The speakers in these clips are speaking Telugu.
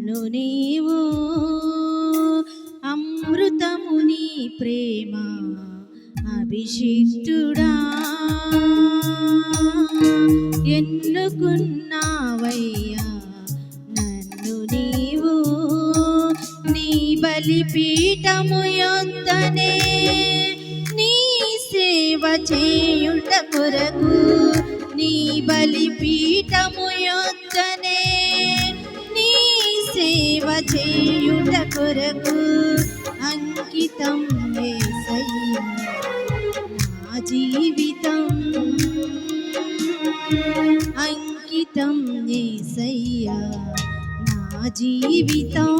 నన్ను నీవు. అమృతముని ప్రేమ అభిషిక్తుడా. ఎన్నుకున్నావయ్యా నన్ను నీవు. నీ బలిపీఠము యొద్దనే నీ సేవ చేయుట కొరకు నీ బలిపీఠము యొద్దనే సేవ చేయుట కొరకు అంకితం నా జీవితం అంకితం యేసయ్యా నా జీవితం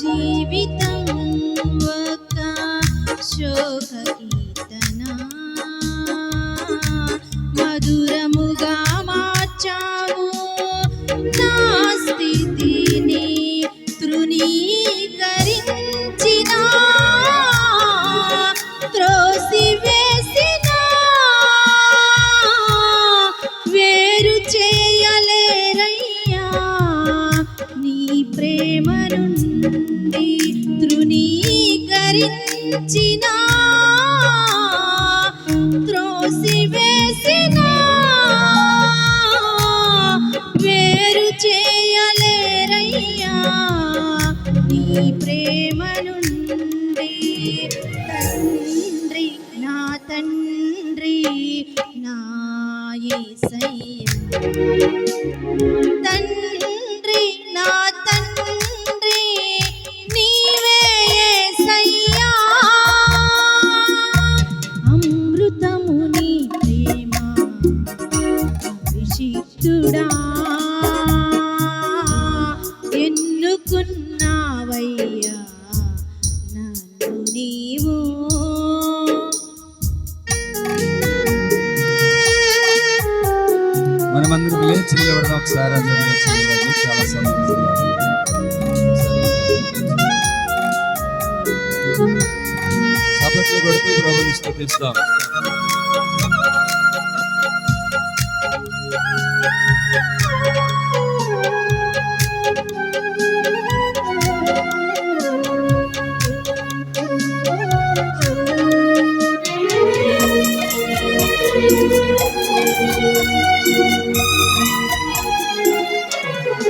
జీవితం ఒక శోక కీర్తన మధురముగా మార్చాము నా స్థితిని. తృణీకరించిన త్రోసివేసిన వేరు చేయలేరయ్యా. నీ ప్రేమ ఒకసారి అందరూ లేచి నిలబడండి చాలా సమయం ఉంది. చప్పట్లు కొడుతూ ప్రభుని స్తుతిస్తాం నమ్మిన వారే మోసగించగా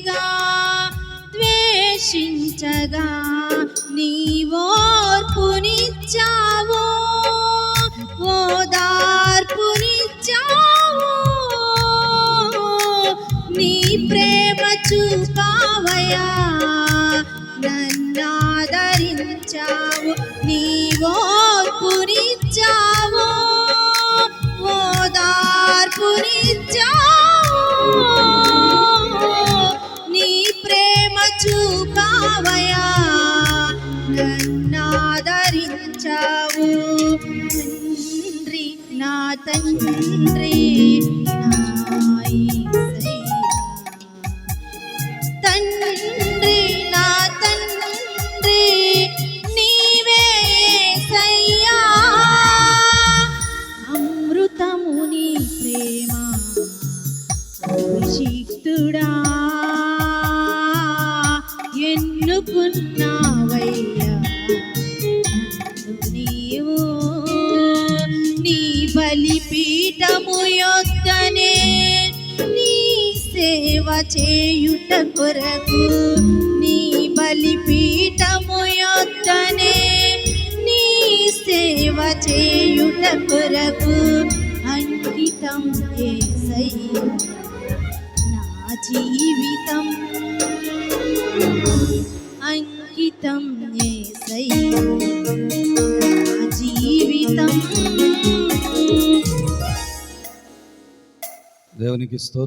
ప్రతిగా ద్వేషించగా నీవోర్పునిచ్చావు ఓదార్పునిచ్చావో. తండ్రి నా తండ్రి నా తండ్రి నీవే యేసయ్యా. అమృతముని ప్రేమ అభిషిక్తుడా బలిపీఠము యొక్కనే నీ సేవ చేయుట కొరకు నీ బలిపీఠము యొక్కనే నీ సేవ చేయుట కొరకు అంకితం యేసయ్యా నా జీవితం. అంకితం యేసయ్యా నా జీవితం. దేవునికి స్తోత్రం.